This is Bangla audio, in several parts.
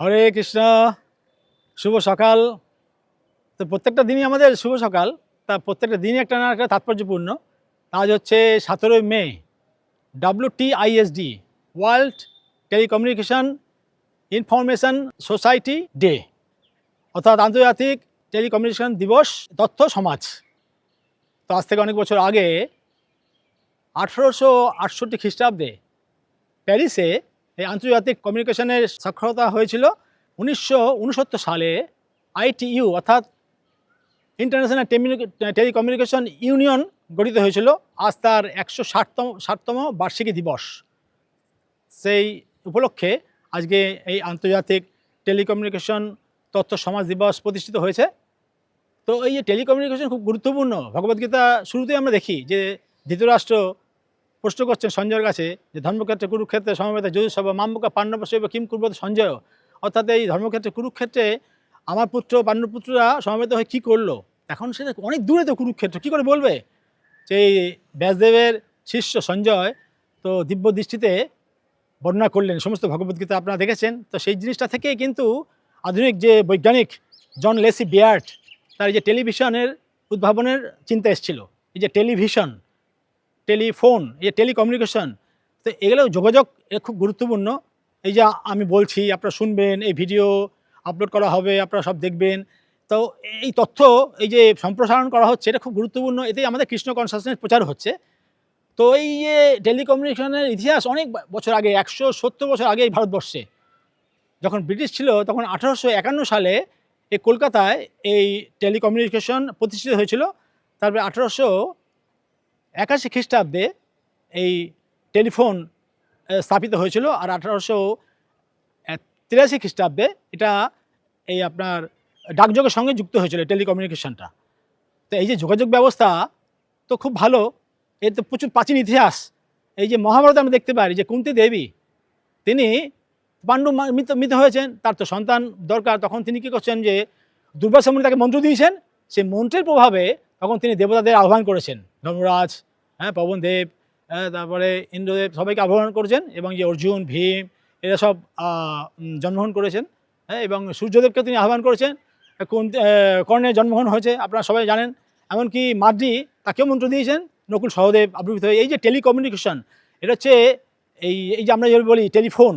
হরে কৃষ্ণ, শুভ সকাল। তো প্রত্যেকটা দিনই আমাদের শুভ সকাল। তা প্রত্যেকটা দিনই একটা না একটা তাৎপর্যপূর্ণ। আজ হচ্ছে সতেরোই May W TISD world telecommunication information society day অর্থাৎ আন্তর্জাতিক টেলিকমিউনিকেশন দিবস, তথ্য সমাজ। তো আজ থেকে অনেক বছর আগে আঠেরোশো আটষট্টি খ্রিস্টাব্দে প্যারিসে এই আন্তর্জাতিক কমিউনিকেশনের সাক্ষরতা হয়েছিল উনিশশো উনসত্তর সালে আইটিইউ, অর্থাৎ ইন্টারন্যাশনাল টেলিকমিউনিকেশন ইউনিয়ন গঠিত হয়েছিল। আজ তার একশো ষাটতম ষাটতম বার্ষিকী দিবস। সেই উপলক্ষে আজকে এই আন্তর্জাতিক টেলিকমিউনিকেশন তথ্য সমাজ দিবস প্রতিষ্ঠিত হয়েছে। তো এই যে টেলিকমিউনিকেশন খুব গুরুত্বপূর্ণ, ভগবদ্গীতা শুরুতেই আমরা দেখি যে ধৃতরাষ্ট্র প্রশ্ন করছেন সঞ্জয়ের কাছে যে ধর্মক্ষেত্রে কুরুক্ষেত্রে সমবেত যজুসভা মাম্বকা পাণ্ডব শৈব কিম কুর্বত সঞ্জয়। অর্থাৎ এই ধর্মক্ষেত্রে কুরুক্ষেত্রে আমার পুত্র, পাণ্ডবপুত্ররা সমবেত হয়ে কী করল? এখন সেটা অনেক দূরে তো কুরুক্ষেত্র, কী করে বলবে? যে এই ব্যাসদেবের শিষ্য সঞ্জয় তো দিব্য দৃষ্টিতে বর্ণনা করলেন, সমস্ত ভগবদ্গীতা আপনারা দেখেছেন। তো সেই জিনিসটা থেকেই কিন্তু আধুনিক যে বৈজ্ঞানিক জন লেসি বিয়ার্ট, তার যে টেলিভিশনের উদ্ভাবনের চিন্তা এসেছিল। এই যে টেলিভিশন টেলিফোন, এই টেলিকমিউনিকেশন, তো এগুলো যোগাযোগ খুব গুরুত্বপূর্ণ। এই যে আমি বলছি, আপনারা শুনবেন, এই ভিডিও আপলোড করা হবে, আপনারা সব দেখবেন। তো এই তথ্য, এই যে সম্প্রসারণ করা হচ্ছে, এটা খুব গুরুত্বপূর্ণ। এতেই আমাদের কৃষ্ণ কনসাসনেস প্রচার হচ্ছে। তো এই যে টেলিকমিউনিকেশনের ইতিহাস অনেক বছর আগে, একশো সত্তর বছর আগে এই ভারতবর্ষে, যখন ব্রিটিশ ছিল, তখন আঠারোশো একান্ন সালে এই কলকাতায় এই টেলিকমিউনিকেশন প্রতিষ্ঠিত হয়েছিল। তারপরে আঠারোশো একাশি খ্রিস্টাব্দে এই টেলিফোন স্থাপিত হয়েছিল আর আঠারোশো তিরাশি খ্রিস্টাব্দে এটা এই আপনার ডাকযোগের সঙ্গে যুক্ত হয়েছিল টেলিকমিউনিকেশনটা। তো এই যে যোগাযোগ ব্যবস্থা তো খুব ভালো, এর তো প্রচুর প্রাচীন ইতিহাস। এই যে মহাভারত আমরা দেখতে পারি যে কুন্তি দেবী, তিনি পাণ্ডু মৃত মৃত হয়েছেন, তার তো সন্তান দরকার, তখন তিনি কী করছেন যে দুর্বাসা মুনি তাকে মন্ত্র দিয়েছেন, সেই মন্ত্রের প্রভাবে তখন তিনি দেবতাদের আহ্বান করেছেন, ধর্মরাজ হ্যাঁ পবনদেব হ্যাঁ তারপরে ইন্দ্রদেব সবাইকে আহ্বান করেছেন এবং যে অর্জুন, ভীম, এরা সব জন্মগ্রহণ করেছেন হ্যাঁ এবং সূর্যদেবকে তিনি আহ্বান করেছেন কোন কর্ণের জন্মগ্রহণ হয়েছে, আপনারা সবাই জানেন, এমনকি মাদ্রি তাকেও মন্ত্র দিয়েছেন, নকুল সহদেব আবির্ভূত হয়ে, এই যে টেলিকমিউনিকেশন, এটা হচ্ছে এই এই যে আমরা বলি টেলিফোন,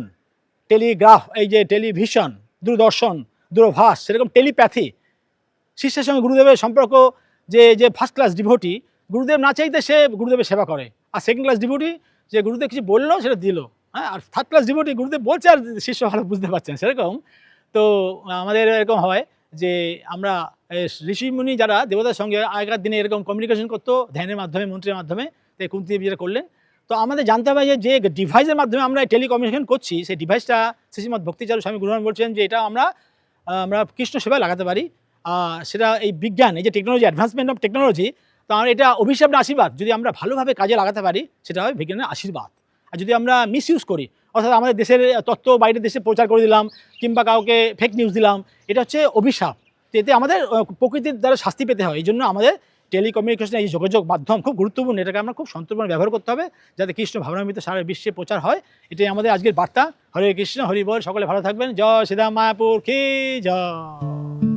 টেলিগ্রাফ, এই যে টেলিভিশন, দূরদর্শন, দূরভাষ, সেরকম টেলিপ্যাথি, শিষ্যের সঙ্গে গুরুদেবের সম্পর্ক, যে যে ফার্স্ট ক্লাস ডিভোটি গুরুদেব না চাইতে সে গুরুদেবের সেবা করে। আর সেকেন্ড ক্লাস ডিভোটি যে গুরুদেব কিছু বলল, সেটা দিল। হ্যাঁ আর থার্ড ক্লাস ডিভোটি গুরুদেব বলছে আর শিষ্য ভালো বুঝতে পারছেন সেরকম। তো আমাদের এরকম হয় যে আমরা ঋষিমুনি যারা দেবতার সঙ্গে আগেকার দিনে এরকম কমিউনিকেশন করতো, ধ্যানের মাধ্যমে, মন্ত্রের মাধ্যমে, তো কুন্তি যেটা করলেন। তো আমাদের জানতে হবে যে যে ডিভাইসের মাধ্যমে আমরা টেলিকমিউনিকেশন করছি, সেই ডিভাইসটা শ্রীমৎ ভক্তিচারু স্বামী গুরুমান বলছেন যে এটা আমরা আমরা কৃষ্ণ সেবায় লাগাতে পারি। সেটা এই বিজ্ঞান, এই যে টেকনোলজি অ্যাডভান্সমেন্ট অফ টেকনোলজি তো আমরা এটা অভিশাপ না, আশীর্বাদ। যদি আমরা ভালোভাবে কাজে লাগাতে পারি, সেটা হবে বিজ্ঞানের আশীর্বাদ। আর যদি আমরা মিস ইউজ করি, অর্থাৎ আমাদের দেশের তথ্য বাইরের দেশে প্রচার করে দিলাম, কিংবা কাউকে ফেক নিউজ দিলাম, এটা হচ্ছে অভিশাপ। তো এতে আমাদের প্রকৃতির দ্বারা শাস্তি পেতে হয়। এই জন্য আমাদের টেলিকমিউনিকেশন এই যোগাযোগ মাধ্যম খুব গুরুত্বপূর্ণ। এটাকে আমরা খুব সন্তর্পণে ব্যবহার করতে হবে, যাতে কৃষ্ণ ভাবনামৃত সারা বিশ্বে প্রচার হয়। এটাই আমাদের আজকের বার্তা। হরে কৃষ্ণ, হরি বল, সকলে ভালো থাকবেন। জয় শ্রীরাম মায়াপুর কি জয়!